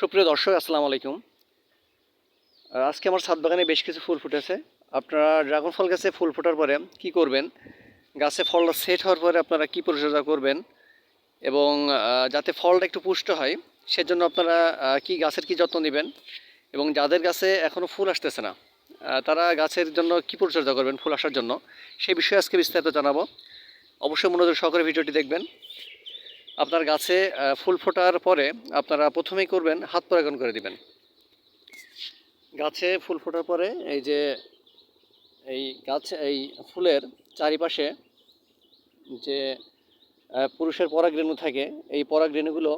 সুপ্রিয় দর্শক, আসসালামু আলাইকুম। আজকে আমার ছাদ বাগানে বেশ কিছু ফুল ফুটেছে। আপনারা ড্রাগন ফল গাছে ফুল ফোটার পরে কি করবেন? গাছে ফলটা সেট হওয়ার পরে আপনারা কি পরিচর্যা করবেন? এবং যাতে ফলটা একটু পুষ্ট হয়, সেজন্য আপনারা কি গাছের কি যত্ন নেবেন? এবং যাদের গাছে এখনও ফুল আসতেছে না তারা গাছের জন্য কি পরিচর্যা করবেন ফুল আসার জন্য? সেই বিষয়ে আজকে বিস্তারিত জানাব। অবশ্যই মনোযোগ সহকারে ভিডিওটি দেখবেন। আপনার গাছে ফুল ফোটার পরে আপনারা প্রথমেই করবেন হাত পরাগন করে দিবেন। গাছে ফুল ফোটার পরে এই যে এই গাছ, এই ফুলের চারিপাশে যে পুরুষের পরাগরেণু থাকে, এই পরাগরেণুগুলো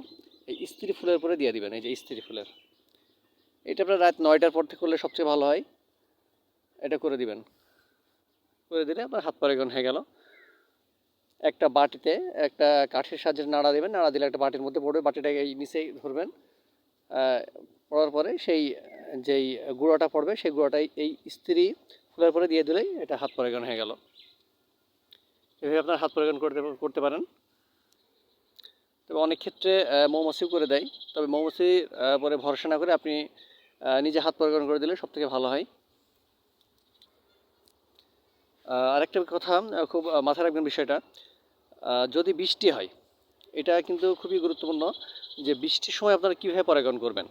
এই স্ত্রী ফুলের উপরে দিয়ে দিবেন, এই যে স্ত্রী ফুলের। এটা আপনার রাত নয়টার পর থেকে করলে সবচেয়ে ভালো হয়। এটা করে দিবেন। করে দিলে আপনার হাত পরাগন হয়ে গেল। একটা বাটিতে একটা কাঠের সাহায্যে নাড়া দেবেন, নাড়া দিলে একটা বাটির মধ্যে পড়বে, বাটিটাকে এই নিচেই ধরবেন। পড়ার পরে সেই যেই গুঁড়োটা পড়বে, সেই গুঁড়োটাই এই স্ত্রী ফুলের পরে দিয়ে দিলেই এটা হাত পরাগন হয়ে গেল। এভাবে আপনার হাত পরাগন করতে করতে পারেন। তবে অনেক ক্ষেত্রে মৌমাছিও করে দেয়। তবে মৌমাছি পরে ভরসা না করে আপনি নিজে হাত পরাগন করে দিলে সবথেকে ভালো হয়। আরেকটা কথা খুব মাথায় রাখবেন বিষয়টা। যদি বৃষ্টি হয়, এটা কিন্তু খুবই গুরুত্বপূর্ণ যে বৃষ্টির সময় আপনারা কীভাবে পরাগণ করবেন।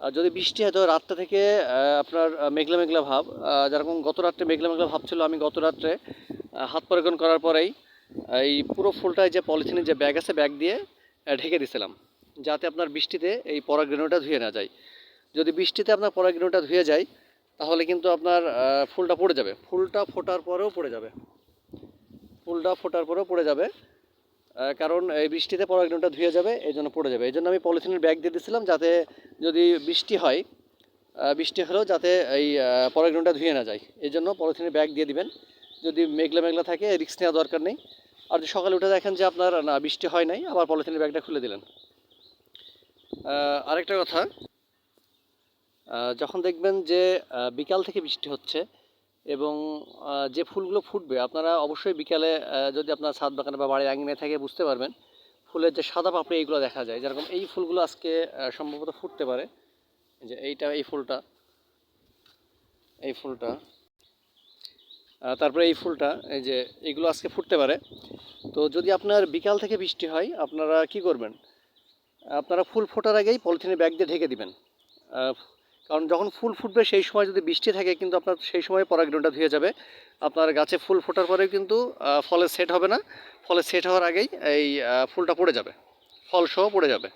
আর যদি বৃষ্টি হয়, তো রাতটা থেকে আপনার মেঘলা মেঘলা ভাব। যেরকম গত রাত্রে মেঘলা মেঘলা ভাব ছিল, আমি গত রাত্রে হাত পরাগণ করার পরেই এই পুরো ফুলটায় যে পলিথিনের যে ব্যাগ আছে, ব্যাগ দিয়ে ঢেকে দিয়েছিলাম যাতে আপনার বৃষ্টিতে এই পরাগরেণুটা ধুয়ে না যায়। যদি বৃষ্টিতে আপনার পরাগরেণুটা ধুয়ে যায় তাহলে কিন্তু আপনার ফুলটা পড়ে যাবে। ফুলটা ফোটার পরেও পড়ে যাবে। ফুলটা ফোটার পরেও পড়ে যাবে। কারণ এই বৃষ্টিতে পরাগরেণুটা ধুয়ে যাবে এই জন্য পড়ে যাবে। এই জন্য আমি পলিথিনের ব্যাগ দিয়ে দিয়েছিলাম যাতে যদি বৃষ্টি হয় বৃষ্টি হলেও যাতে এই আহ, পরাগরেণুটা ধুয়ে না যায়। এই জন্য পলিথিনের ব্যাগ দিয়ে দিবেন। যদি মেঘলা মেঘলা থাকে রিস্ক নেওয়া দরকার নেই। আর যদি সকালে উঠে দেখেন যে আপনার না বৃষ্টি হয় নাই আবার পলিথিনের ব্যাগটা খুলে দিলেন। আরেকটা কথা যখন দেখবেন যে বিকাল থেকে বৃষ্টি হচ্ছে এবং যে ফুলগুলো ফুটবে, আপনারা অবশ্যই বিকালে যদি আপনার ছাদ বাগানে বা বাড়ির আঙিনায় থাকে বুঝতে পারবেন, ফুলের যে সাদা পাপড়ি এইগুলো দেখা যায়। যেরকম এই ফুলগুলো আজকে সম্ভবত ফুটতে পারে। যে এইটা, এই ফুলটা এই ফুলটা তারপরে এই ফুলটা, এই যে এইগুলো আজকে ফুটতে পারে। তো যদি আপনার বিকাল থেকে বৃষ্টি হয়, আপনারা কি করবেন? আপনারা ফুল ফোটার আগেই পলিথিনের ব্যাগ দিয়ে ঢেকে দিবেন। কারণ যখন ফুল ফুটবে সেই সময় যদি বৃষ্টি থাকে কিন্তু আপনার সেই সময় পরাগরেণুটা ধুয়ে যাবে। আপনার গাছে ফুল ফোটার পরেও কিন্তু ফলে সেট হবে না। ফলে সেট হওয়ার আগেই এই ফুলটা পড়ে যাবে। ফল সহ পড়ে যাবে।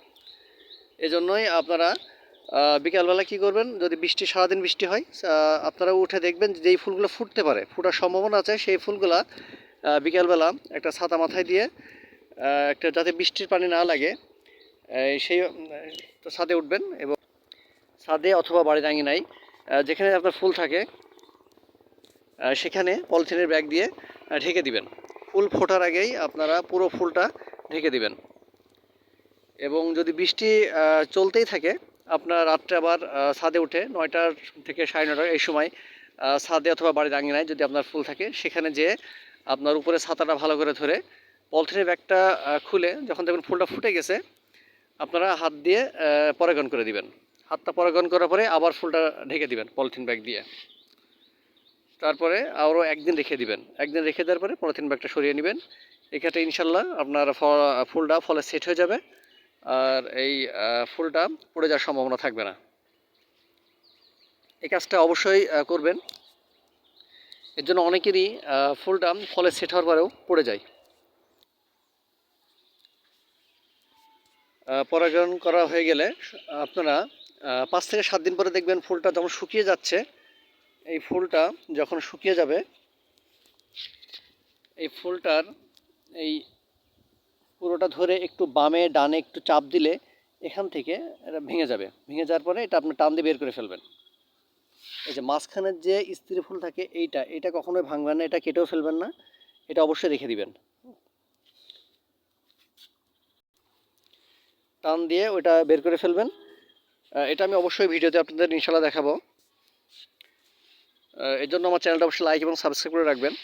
এজন্যই আপনারা বিকালবেলা কি করবেন, যদি বৃষ্টি, সারাদিন বৃষ্টি হয় আপনারা উঠে দেখবেন যেই ফুলগুলো ফুটতে পারে, ফুটার সম্ভাবনা আছে, সেই ফুলগুলা বিকালবেলা একটা ছাতা মাথায় দিয়ে একটা যাতে বৃষ্টির পানি না লাগে সেই ছাদে উঠবেন এবং ছাদে অথবা বাড়ির আঙিনায় যেখানে আপনার ফুল থাকে সেখানে পলিথিনের ব্যাগ দিয়ে ঢেকে দিবেন। ফুল ফোটার আগেই আপনারা পুরো ফুলটা ঢেকে দিবেন। এবং যদি বৃষ্টি চলতেই থাকে আপনার রাত্রে আবার ছাদে উঠে নয়টার থেকে সাড়ে নটার এই সময় ছাদে অথবা বাড়ির আঙিনায় যদি আপনার ফুল থাকে সেখানে যেয়ে আপনার উপরে ছাতাটা ভালো করে ধরে পলিথিনের ব্যাগটা খুলে যখন দেখবেন ফুলটা ফুটে গেছে আপনারা হাত দিয়ে আহ, পরাগন করে দিবেন। হাতটা পরাগন করার পরে আবার ফুলটা ঢেকে দিবেন, পলিথিন ব্যাগ দিয়ে। তারপরে আরও একদিন রেখে দিবেন। একদিন রেখে দেওয়ার পরে পলিথিন ব্যাগটা সরিয়ে নেবেন। এক্ষেত্রে ইনশাল্লাহ আপনার ফুলটা ফলে সেট হয়ে যাবে। আর এই ফুলটা পড়ে যাওয়ার সম্ভাবনা থাকবে না। এই কাজটা অবশ্যই করবেন। এর জন্য অনেকেরই ফুলটা ফলে সেট হওয়ার পরেও পড়ে যায়। পরাগায়ন করা হয়ে গেলে আপনারা পাঁচ থেকে সাত দিন পরে দেখবেন ফুলটা যখন শুকিয়ে যাচ্ছে, এই ফুলটা যখন শুকিয়ে যাবে, এই ফুলটার এই পুরোটা ধরে একটু বামে, ডানে একটু চাপ দিলে এখান থেকে এটা ভেঙে যাবে। ভেঙে যাওয়ার পরে এটা আপনি টান দিয়ে বের করে ফেলবেন। এই যে মাঝখানের যে স্ত্রী ফুল থাকে এইটা, এটা কখনোই ভাঙবেন না, এটা কেটেও ফেলবেন না, এটা অবশ্যই রেখে দিবেন। টান দিয়ে ওইটা বের করে ফেলবেন। এটা আমি অবশ্যই ভিডিওতে আপনাদের ইনশাল্লাহ দেখাবো। এর জন্য আমার চ্যানেলটা অবশ্যই লাইক এবং সাবস্ক্রাইব করে রাখবেন।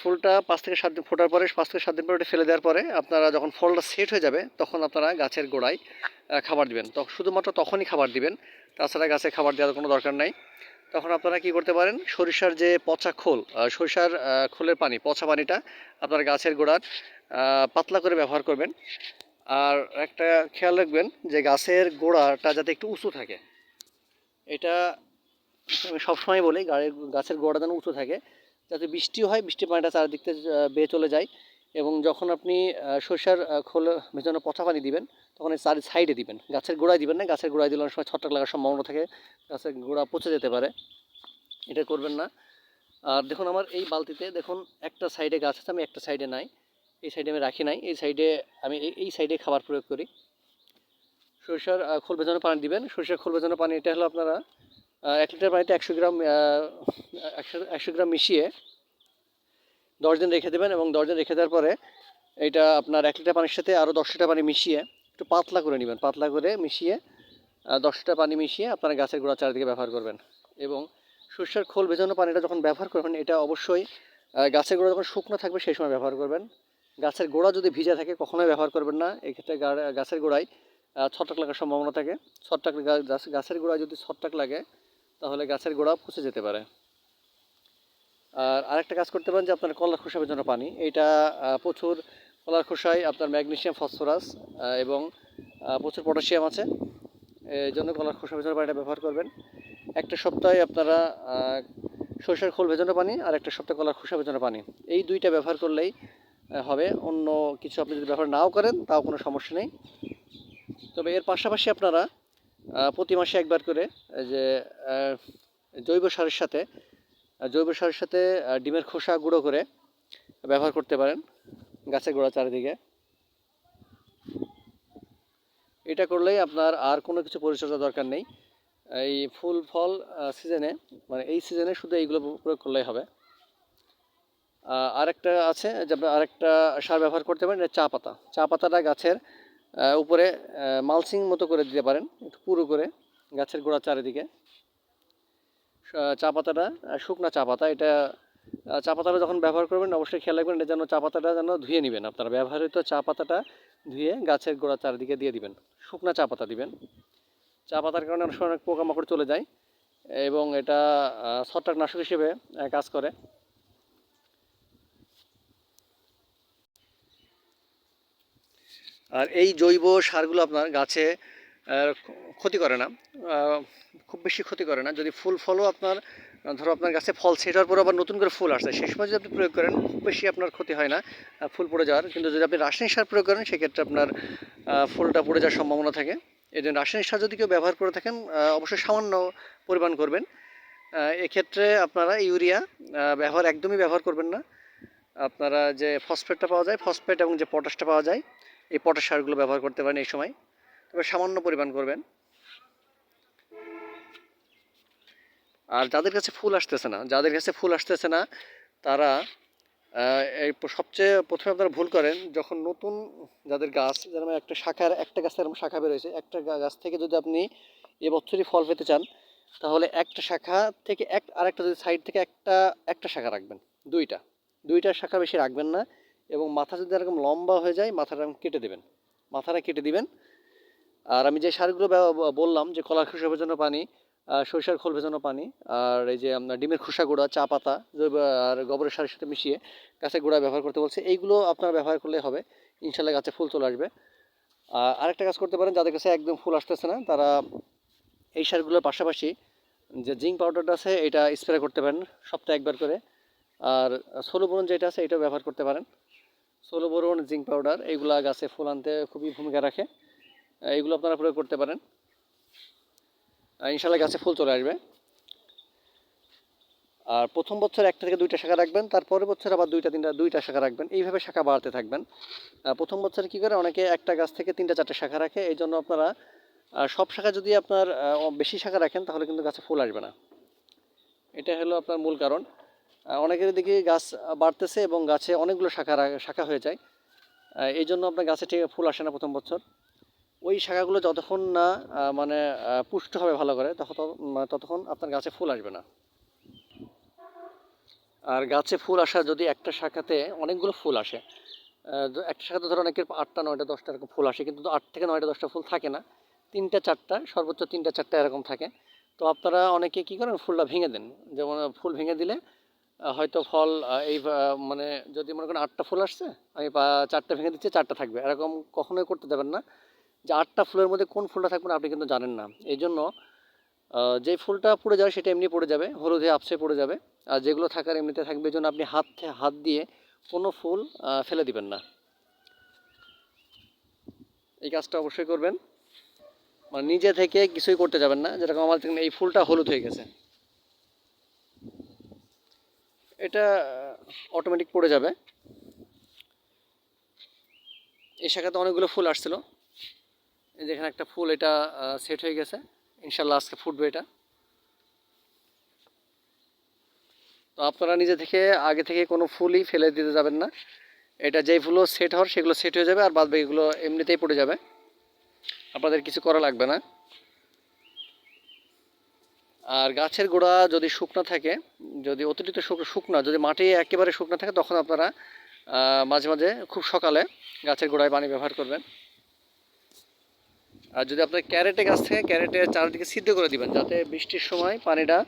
ফুলটা পাঁচ থেকে সাত দিন ফোটার পরে, পাঁচ থেকে সাত দিন পরে ওটা ফেলে দেওয়ার পরে আপনারা যখন ফলটা সেট হয়ে যাবে, তখন আপনারা গাছের গোড়ায় খাবার দিবেন। তখন শুধুমাত্র তখনই খাবার দিবেন। তাছাড়া গাছে খাবার দেওয়ার কোনো দরকার নাই। তখন আপনারা কি করতে পারেন, সরিষার যে পচা খোল সরিষার খোলের পানি, পচা পানিটা আপনার গাছের গোড়ার পাতলা করে ব্যবহার করবেন। আর একটা খেয়াল রাখবেন যে গাছের গোড়াটা যাতে একটু উঁচু থাকে। এটা আমি সবসময় বলি, গাড়ির গাছের গোড়া যেন উঁচু থাকে, যাতে বৃষ্টি হয়, বৃষ্টির পানিটা চারিদিক থেকে বেয়ে চলে যায় এবং যখন আপনি সরষার খোল ভেজানো পচা পানি দিবেন, তখন এই চারি সাইডে দিবেন। গাছের গোড়ায় দিবেন না, গাছের গোড়ায় দিলে অনেক সময় ছত্রাক লাগার সম্ভাবনা থাকে, গাছের গোড়া পচে যেতে পারে। এটা করবেন না। আর দেখুন আমার এই বালতিতে, দেখুন একটা সাইডে গাছ আছে, আমি একটা সাইডে নাই। এই সাইডে আমি রাখি নাই। এই সাইডে আমি এই সাইডে খাবার প্রয়োগ করি। সরিষার খোল ভেজানো পানি দিবেন। সরিষার খোল ভেজানো পানি, এটা হলো আপনারা এক লিটার পানিতে একশো গ্রাম একশো গ্রাম মিশিয়ে দশ দিন রেখে দেবেন এবং দশ দিন রেখে দেওয়ার পরে এটা আপনার এক লিটার পানির সাথে আরও দশ লিটার পানি মিশিয়ে একটু পাতলা করে নেবেন। পাতলা করে মিশিয়ে দশ লিটার পানি মিশিয়ে আপনারা গাছের গোড়া চারিদিকে ব্যবহার করবেন। এবং সরষের খোল ভেজানো পানিটা যখন ব্যবহার করবেন, এটা অবশ্যই গাছের গোড়া যখন শুকনো থাকবে সেই সময় ব্যবহার করবেন। গাছের গোড়া যদি ভিজা থাকে, কখনোই ব্যবহার করবেন না। এক্ষেত্রে গাছের গোড়ায় ছত্রাক লাগার সম্ভাবনা থাকে। ছত্রাক গাছ- গাছের গোড়ায় যদি ছত্রাক লাগে, তাহলে গাছের গোড়া পচে যেতে পারে। আর আরেকটা কাজ করতে পারেন যে আপনার কলার খোসা জন্য পানি। এটা প্রচুর কলার খোসায় আপনার ম্যাগনেশিয়াম, ফসফরাস এবং প্রচুর পটাশিয়াম আছে। এই জন্য কলার খোসা ভেজানো পানিটা ব্যবহার করবেন। একটা সপ্তাহে আপনারা সরিষার খোল ভেজানো পানি আর একটা সপ্তাহে কলার খোসা ভেজানো পানি। এই দুইটা ব্যবহার করলেই হবে। অন্য কিছু আপনি যদি ব্যবহার নাও করেন, তাও কোনো সমস্যা নেই। তবে এর পাশাপাশি আপনারা প্রতি মাসে একবার করে যে জৈব সারের সাথে জৈব সারের সাথে ডিমের খোসা গুঁড়ো করে ব্যবহার করতে পারেন গাছের গোড়া চারিদিকে। এটা করলেই আপনার আর কোনো কিছু পরিচর্যা দরকার নেই। এই ফুল, ফল সিজনে মানে এই সিজনে শুধু এইগুলো প্রয়োগ করলেই হবে। আরেকটা আছে, যে আরেকটা সার ব্যবহার করতে পারেন চা পাতা। চা পাতাটা গাছের উপরে মালসিং মতো করে দিতে পারেন, একটু পুরো করে, গাছের গোড়া চারিদিকে। চা পাতাটা শুকনা চা পাতা, এটা চা পাতাটা যখন ব্যবহার করবেন, অবশ্যই খেয়াল রাখবেন, এটা যেন চা পাতাটা যেন ধুয়ে নেবেন। আপনারা ব্যবহৃত চা পাতাটা ধুয়ে গাছের গোড়া চারিদিকে দিয়ে দিবেন। শুকনা চা পাতা দিবেন। চা পাতার কারণে অনেক সময় অনেক পোকামাকড় চলে যায় এবং এটা ছত্রাকনাশক হিসেবে কাজ করে। আর এই জৈব সারগুলো আপনার গাছে ক্ষতি করে না খুব বেশি ক্ষতি করে না। যদি ফুল ফলও আপনার, ধরো আপনার গাছে ফল সেটার পর আবার নতুন করে ফুল আসছে, সেই সময় যদি আপনি প্রয়োগ করেন, খুব বেশি আপনার ক্ষতি হয় না ফুল পড়ে যাওয়ার। কিন্তু যদি আপনি রাসায়নিক সার প্রয়োগ করেন, সেক্ষেত্রে আপনার ফুলটা পড়ে যাওয়ার সম্ভাবনা থাকে। এই জন্য রাসায়নিক সার যদি কেউ ব্যবহার করে থাকেন অবশ্যই সামান্য পরিমাণ করবেন। এক্ষেত্রে আপনারা ইউরিয়া ব্যবহার একদমই ব্যবহার করবেন না। আপনারা যে ফসফেটটা পাওয়া যায়, ফসফেট এবং যে পটাশটা পাওয়া যায় এই পটাশ সারগুলো ব্যবহার করতে পারেন এই সময়। তবে সামান্য পরিমাণ করবেন। আর যাদের কাছে ফুল আসতেছে না, যাদের কাছে ফুল আসতেছে না, তারা এই সবচেয়ে প্রথমে আপনারা ভুল করেন, যখন নতুন যাদের গাছ, যেরকম একটা শাখার, একটা গাছের এরকম শাখা বেরোয়েছে একটা গাছ থেকে যদি আপনি এবছরই ফল পেতে চান, তাহলে একটা শাখা থেকে এক, আরেকটা যদি সাইড থেকে একটা একটা শাখা রাখবেন, দুইটা। দুইটা শাখা বেশি রাখবেন না। এবং মাথা যদি এরকম লম্বা হয়ে যায়, মাথাটা কেটে দেবেন। মাথাটা কেটে দিবেন। আর আমি যে সারগুলো বললাম, যে কলার খোসা ভেজানো পানি সরিষার খোল ভেজানো পানি, আর এই যে আপনার ডিমের খোসা গুঁড়া, চা পাতা আর গোবরের সারের সাথে মিশিয়ে গাছের গোড়া ব্যবহার করতে বলছে, এইগুলো আপনারা ব্যবহার করলে হবে। ইনশাল্লাহ গাছে ফুল চলে আসবে। আর আরেকটা কাজ করতে পারেন, যাদের কাছে একদম ফুল আসতেছে না, তারা এই সারগুলোর পাশাপাশি যে জিঙ্ক পাউডারটা আছে, এটা স্প্রে করতে পারেন সপ্তাহে একবার করে। আর ষোলো বোরন যেটা আছে, এটাও ব্যবহার করতে পারেন। বোরন জিঙ্ক পাউডার এইগুলা গাছে ফুল আনতে খুবই ভূমিকা রাখে। এইগুলো আপনারা প্রয়োগ করতে পারেন। ইনশাল্লাহ গাছে ফুল চলে আসবে। আর প্রথম বছর একটা থেকে দুইটা শাখা রাখবেন, তারপরের বছর আবার দুইটা, তিনটা, দুইটা শাখা রাখবেন। এইভাবে শাখা বাড়াতে থাকবেন। প্রথম বছর কি করে? অনেকে একটা গাছ থেকে তিনটা, চারটা শাখা রাখে। এই জন্য আপনারা সব শাখা যদি আপনার বেশি শাখা রাখেন, তাহলে কিন্তু গাছে ফুল আসবে না। এটা হলো আপনার মূল কারণ। অনেকের দিকে গাছ বাড়তেছে এবং গাছে অনেকগুলো শাখা শাখা হয়ে যায়। এই জন্য আপনার গাছে ঠিক ফুল আসে না প্রথম বছর। ওই শাখাগুলো যতক্ষণ না মানে পুষ্ট হবে ভালো করে তখন ততক্ষণ আপনার গাছে ফুল আসবে না। আর গাছে ফুল আসা যদি একটা শাখাতে অনেকগুলো ফুল আসে একটা শাখাতে ধরো অনেকের আটটা, নয়টা, দশটা এরকম ফুল আসে, কিন্তু আট থেকে নয়টা, দশটা ফুল থাকে না। তিনটা, চারটা, সর্বোচ্চ তিনটা, চারটা এরকম থাকে। তো আপনারা অনেকে কী করেন? ফুলটা ভেঙে দেন। যেমন ফুল ভেঙে দিলে হয়তো ফল এই মানে যদি মনে করেন আটটা ফুল আসছে, আমি চারটা ভেঙে দিচ্ছি, চারটা থাকবে। এরকম কখনোই করতে দেবেন না। যে আটটা ফুলের মধ্যে কোন ফুলটা থাকবে আপনি কিন্তু জানেন না। এই জন্য যে ফুলটা পড়ে যাবে সেটা এমনি পড়ে যাবে, হলুদে আপসে পড়ে যাবে। আর যেগুলো থাকার এমনিতে থাকবে, এই জন্য আপনি হাত হাত দিয়ে কোনো ফুল ফেলে দিবেন না। এই কাজটা অবশ্যই করবেন। মানে নিজে থেকে কিছুই করতে যাবেন না। যেরকম আমার এই ফুলটা হলুদ হয়ে গেছে। এটা অটোমেটিক পড়ে যাবে। এই শাখাতে অনেকগুলো ফুল আসছিল। যেখানে একটা ফুল, এটা সেট হয়ে গেছে। ইনশাল্লাহ আজকে ফুটবে এটা। তো আপনারা নিজে থেকে, আগে থেকে কোনো ফুলই ফেলে দিতে যাবেন না। এটা যেই ফুলও সেট হওয়ার, সেগুলো সেট হয়ে যাবে আর বাদ বাকিগুলো এমনিতেই পড়ে যাবে। আপনাদের কিছু করা লাগবে না। আর গাছের গোড়া যদি শুকনো থাকে, যদি অতিরিক্ত শুক- শুকনো, যদি মাটি একেবারে শুকনো থাকে, তখন আপনারা মাঝে মাঝে খুব সকালে গাছের গোড়ায় পানি ব্যবহার করবেন। আর যদি আপনার ক্যারেটে গাছ থাকে, ক্যারেটে চারদিকে সিদ্ধ করে দিবেন, যাতে বৃষ্টির সময় পানিটা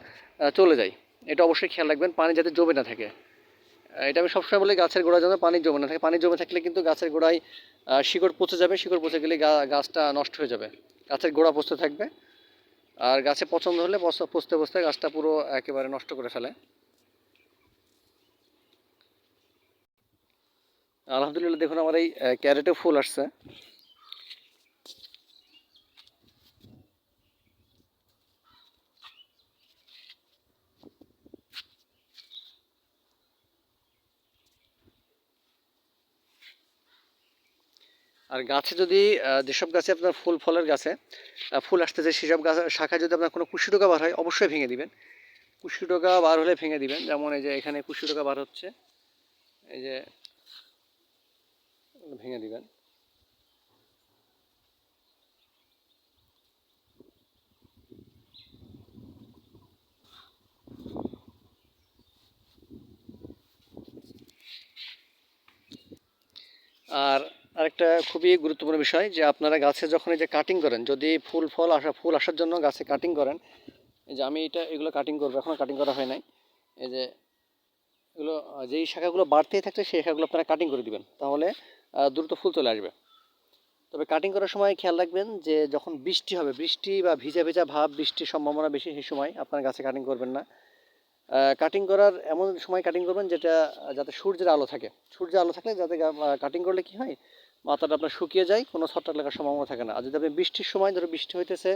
চলে যায়। এটা অবশ্যই খেয়াল রাখবেন, পানি যাতে জমে না থাকে। এটা আমি সবসময় বলি, গাছের গোড়ায় যেন পানি জমে না থাকে। পানি জমে থাকলে কিন্তু গাছের গোড়ায় শিকড় পচে যাবে। শিকড় পচে গেলে গাছটা নষ্ট হয়ে যাবে। গাছের গোড়া পচতে থাকবে। আর গাছে পছন্দ হলে পচ- পচতে পচতে গাছটা পুরো একেবারে নষ্ট করে ফেলে। আলহামদুলিল্লাহ দেখুন, আমার এই ক্যারেটে ফুল আসছে। আর গাছে যদি যেসব গাছে আপনার ফুল, ফলের গাছে ফুল আসতেছে, সেসব গাছ, শাখায় যদি আপনার কোনো কুশি টোকা বার হয়, অবশ্যই ভেঙে দিবেন। কুশি টোকা বার হলে ভেঙে দিবেন। যেমন এই যে এখানে কুশি টোকা বার হচ্ছে, এই যে ভেঙে দিবেন। আর আরেকটা খুবই গুরুত্বপূর্ণ বিষয় যে আপনারা গাছে যখন এই যে কাটিং করেন, যদি ফুল, ফল আসা, ফুল আসার জন্য গাছে কাটিং করেন, এই যে আমি এটা, এগুলো কাটিং করব এখনও কাটিং করা হয় নাই। এই যে এগুলো, যেই শাখাগুলো বাড়তেই থাকছে, সেই শাখাগুলো আপনারা কাটিং করে দিবেন, তাহলে দ্রুত ফুল চলে আসবে। তবে কাটিং করার সময় খেয়াল রাখবেন যে যখন বৃষ্টি হবে, বৃষ্টি বা ভিজা ভিজা ভাব, বৃষ্টির সম্ভাবনা বেশি, সেই সময় আপনার গাছে কাটিং করবেন না। কাটিং করার এমন সময় কাটিং করবেন যেটা, যাতে সূর্যের আলো থাকে। সূর্যের আলো থাকলে যাতে কাটিং করলে কি হয়? মাথাটা আপনার শুকিয়ে যায়, কোনো ছট্টাক লাগার সম্ভাবনা থাকে না। আর যদি আপনি বৃষ্টির সময়, ধরো বৃষ্টি হইতেছে,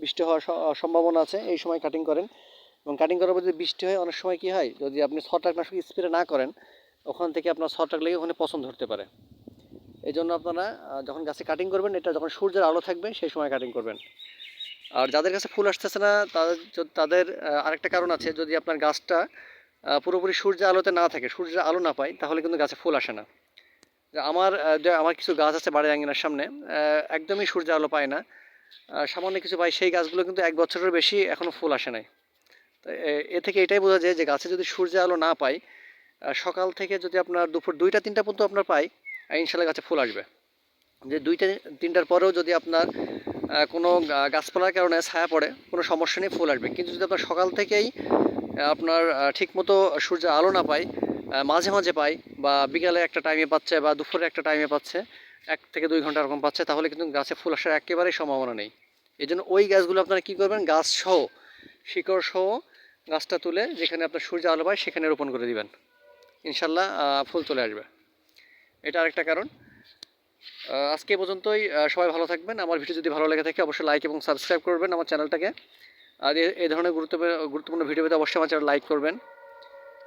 বৃষ্টি হওয়ার সম্ভাবনা আছে, এই সময় কাটিং করেন। এবং কাটিং করার পর যদি বৃষ্টি হয়, অনেক সময় কি হয়, যদি আপনি ছত্রাকনাশক স্প্রে না করেন, ওখান থেকে আপনার ছত্রাক লেগে ওখানে পছন্দ ধরতে পারে। এই জন্য আপনারা যখন গাছে কাটিং করবেন, এটা যখন সূর্যের আলো থাকবে, সেই সময় কাটিং করবেন। আর যাদের কাছে ফুল আসতেছে না, তাদের তাদের আরেকটা কারণ আছে, যদি আপনার গাছটা পুরোপুরি সূর্যের আলোতে না থাকে, সূর্যের আলো না পায়, তাহলে কিন্তু গাছে ফুল আসে না। আমার আমার কিছু গাছ আছে বাড়ির আঙিনার সামনে একদমই সূর্যের আলো পায় না। সামান্য কিছু পাই সেই গাছগুলো কিন্তু এক বছরের বেশি এখনও ফুল আসে নাই। তো এ- থেকে এটাই বোঝা যায় যে গাছে যদি সূর্যের আলো না পায় আহ, সকাল থেকে যদি আপনার দুপুর দুইটা তিনটা পর্যন্ত আপনার পাই ইনশাল্লাহ গাছে ফুল আসবে। যে দুইটা তিনটার পরেও যদি আপনার কোনো গাছপালার কারণে ছায়া পড়ে কোনো সমস্যা নেই ফুল আসবে। কিন্তু যদি আপনার সকাল থেকেই আপনার ঠিকমতো সূর্যের আলো না পাই আহ, মাঝে মাঝে পাই বা বিকালে একটা টাইমে পাচ্ছে বা দুপুরে একটা টাইমে পাচ্ছে, এক থেকে দুই ঘণ্টা এরকম পাচ্ছে, তাহলে কিন্তু গাছে ফুল আসার একেবারেই সম্ভাবনা নেই। এই জন্য ওই গাছগুলো আপনারা কী করবেন, গাছ সহ, শিকড় সহ গাছটা তুলে যেখানে আপনার সূর্য আলো পায় সেখানে রোপণ করে দিবেন। ইনশাল্লাহ ফুল চলে আসবে। এটা আরেকটা কারণ। আজকে পর্যন্তই সবাই ভালো থাকবেন। আমার ভিডিও যদি ভালো লেগে থাকে, অবশ্যই লাইক এবং সাবস্ক্রাইব করবেন আমার চ্যানেলটাকে। আর এই ধরনের গুরুত্বপূর্ণ গুরুত্বপূর্ণ ভিডিও পেতে অবশ্যই আমার চ্যানেল লাইক করবেন।